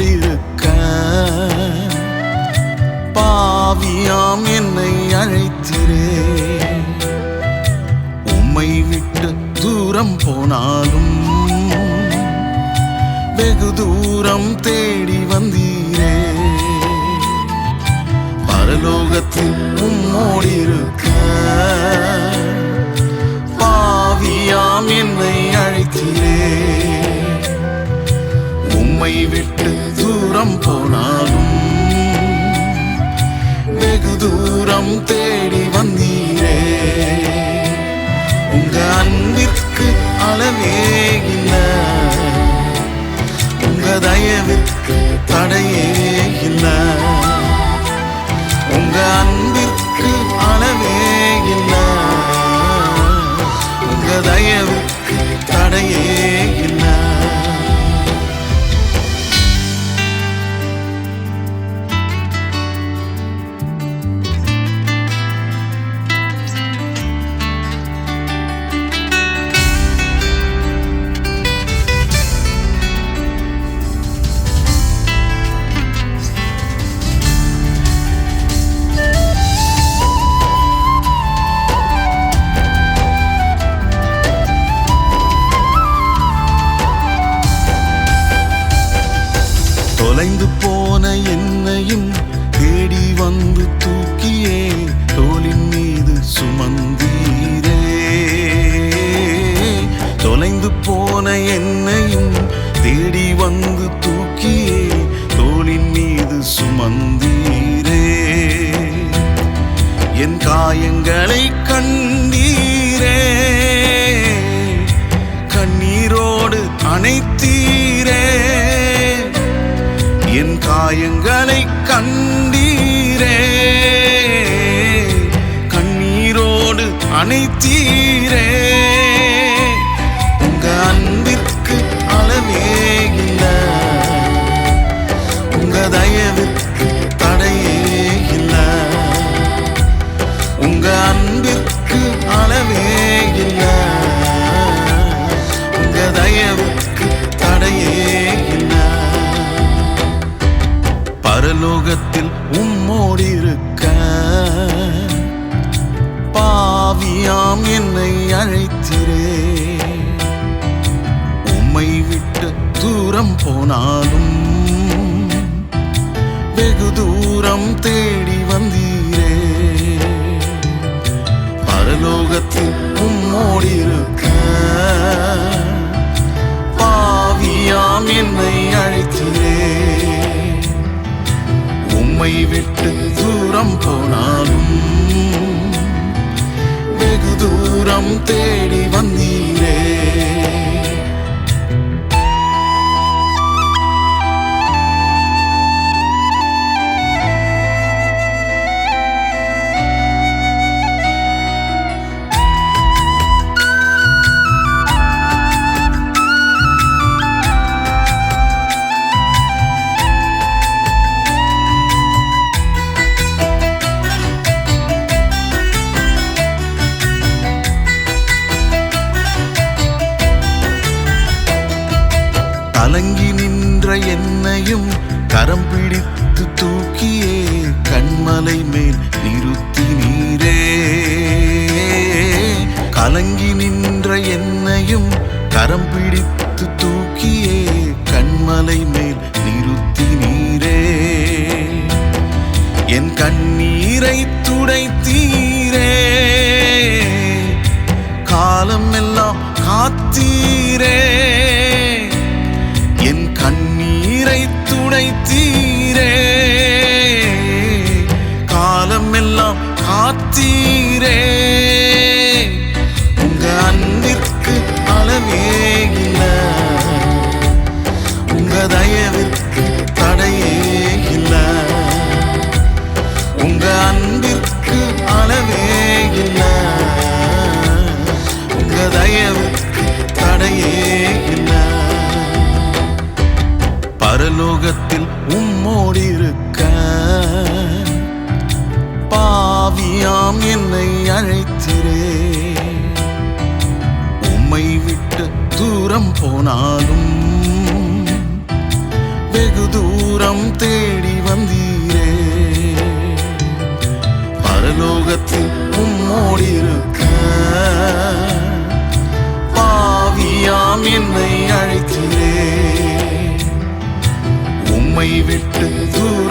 பரலோகத்தில் பாவியாம் என்னை அழைத்திரே. உம்மை விட்டு தூரம் போனாலும் வெகு தூரம் தேடி வந்தீரே. பரலோகத்தில் உம்மோடு பாவியாம் என்னை அழைத்திரே. உம்மை விட்டு தூரம் போனாலும் வெகு தூரம் தேடி வந்தீரே. உங்க அன்பிற்கு அளவே தொலைந்து போன என்னையும் தேடி வந்து தூக்கியே தோளின் மீது சுமந்தீரே. தொலைந்து போன என்னையும் தேடி வந்து தூக்கியே தோளின் மீது சுமந்தீரே. என் காயங்களை கண்டீர். அனைத்தீரே உங்க அன்பிற்கு அளவே இல்லை உங்க தயவிற்கு தடையே இல்லை உங்க அன்பிற்கு அளவே இல்லை உங்க தயவுக்கு தடையே இல்லை பரலோகத்தில் உம்மோடி இருக்க ஆவியாம் என்னை அழைத்திரே. உம்மை விட்டு தூரம் போனாலும் வெகு தூரம் தேடி வந்தீரே. பரலோகத்தில் உம்மோடி இருக்க பாவியாம் என்னை அழைத்திரே. உம்மை விட்டு தூரம் போனாலும் வெகு தூரம் தேடி வந்தீரே. கலங்கி நின்ற என்னையும் கரம் பிடித்து தூக்கியே கண்மலை மேல் நிறுத்தி நீரே. கலங்கி நின்ற என்னையும் கரம் பிடித்து கண்ணீரை துடைத்தீரே காலம் எல்லாம் காத்தீரே. உங்க அன்பிற்கு அளவே இல்லை உங்க தயவிற்கு தடையே இல்ல உங்க அன்பிற்கு அளவே இல்ல உங்க தயவு பரலோகத்தில் உம்மோடு இருக்க பாவியாம் என்னை அழைத்திரே. உம்மை விட்டு தூரம் போனாலும் வெகு தூரம் தேடி வந்தீரே. பரலோகத்தில் உம்மோடி இருக்க பாவியாம் என்னை அழைத்திரே. உம்மை விட்டு தூர